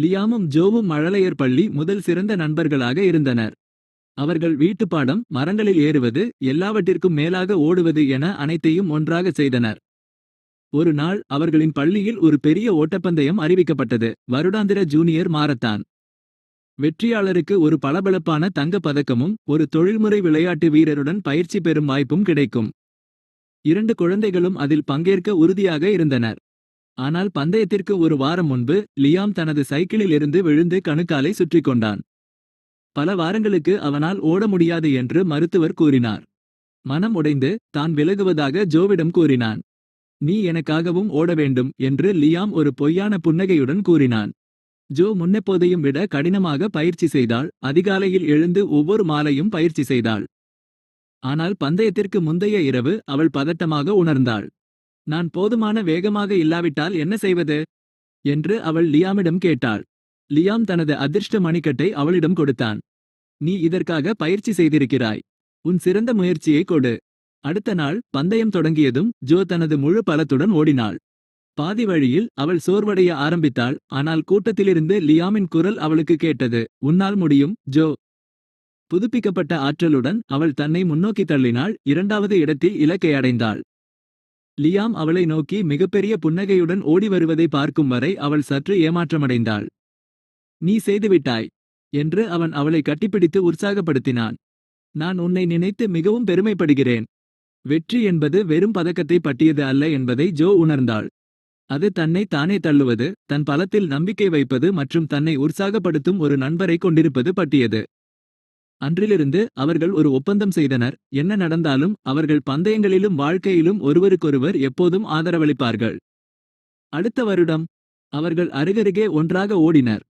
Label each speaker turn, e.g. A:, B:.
A: லியாமும் ஜோவும் மழலையர் பள்ளி முதல் சிறந்த நண்பர்களாக இருந்தனர். அவர்கள் வீட்டுப்பாடம் மரங்களில் ஏறுவது எல்லாவற்றிற்கும் மேலாக ஓடுவது என அனைத்தையும் ஒன்றாக செய்தனர். ஒரு நாள் அவர்களின் பள்ளியில் ஒரு பெரிய ஓட்டப்பந்தயம் அறிவிக்கப்பட்டது வருடாந்திர ஜூனியர் மாரத்தான். வெற்றியாளருக்கு ஒரு பளபளப்பான தங்கப் பதக்கமும் ஒரு தொழில்முறை விளையாட்டு வீரருடன் பயிற்சி பெறும் வாய்ப்பும் கிடைக்கும். இரண்டு குழந்தைகளும் அதில் பங்கேற்க உறுதியாக இருந்தனர். ஆனால் பந்தயத்திற்கு ஒரு வாரம் முன்பு லியாம் தனது சைக்கிளில் இருந்து விழுந்து கணுக்காலை சுற்றிக் கொண்டான். பல வாரங்களுக்கு அவனால் ஓட முடியாது என்று மருத்துவர் கூறினார். மனம் உடைந்து தான் விலகுவதாக ஜோவிடம் கூறினான். நீ எனக்காகவும் ஓட வேண்டும் என்று லியாம் ஒரு பொய்யான புன்னகையுடன் கூறினான். ஜோ முன்னெப்போதையும் விட கடினமாக பயிற்சி செய்தாள். அதிகாலையில் எழுந்து ஒவ்வொரு மாலையும் பயிற்சி செய்தாள். ஆனால் பந்தயத்திற்கு முந்தைய இரவு அவள் பதட்டமாக உணர்ந்தாள். நான் போதுமான வேகமாக இல்லாவிட்டால் என்ன செய்வது? என்று அவள் லியாமிடம் கேட்டாள். லியாம் தனது அதிர்ஷ்ட மணிக்கட்டை அவளிடம் கொடுத்தான். நீ இதற்காக பயிற்சி செய்திருக்கிறாய். உன் சிறந்த முயற்சியை கொடு. அடுத்த நாள் பந்தயம் தொடங்கியதும் ஜோ தனது முழு பலத்துடன் ஓடினாள். பாதி வழியில் அவள் சோர்வடைய ஆரம்பித்தாள். ஆனால் கூட்டத்திலிருந்து லியாமின் குரல் அவளுக்கு கேட்டது உன்னால் முடியும் ஜோ. புதுப்பிக்கப்பட்ட ஆற்றலுடன் அவள் தன்னை முன்னோக்கி தள்ளினாள். இரண்டாவது இடத்தில் இலக்கை அடைந்தாள். லியாம் அவளை நோக்கி மிகப்பெரிய புன்னகையுடன் ஓடி வருவதை பார்க்கும் வரை அவள் சற்று ஏமாற்றமடைந்தாள். நீ செய்துவிட்டாய் என்று அவன் அவளை கட்டிப்பிடித்து உற்சாகப்படுத்தினான். நான் உன்னை நினைத்து மிகவும் பெருமைப்படுகிறேன். வெற்றி என்பது வெறும் பதக்கத்தை பட்டியது அல்ல என்பதை ஜோ உணர்ந்தாள். அது தன்னை தானே தள்ளுவது தன் பலத்தில் நம்பிக்கை வைப்பது மற்றும் தன்னை உற்சாகப்படுத்தும் ஒரு நண்பரை கொண்டிருப்பது பட்டியது அன்றிலிருந்து அவர்கள் ஒரு ஒப்பந்தம் செய்தனர். என்ன நடந்தாலும் அவர்கள் பந்தயங்களிலும் வாழ்க்கையிலும் ஒருவருக்கொருவர் எப்போதும் ஆதரவளிப்பார்கள். அடுத்த வருடம் அவர்கள் அருகருகே ஒன்றாக ஓடினர்.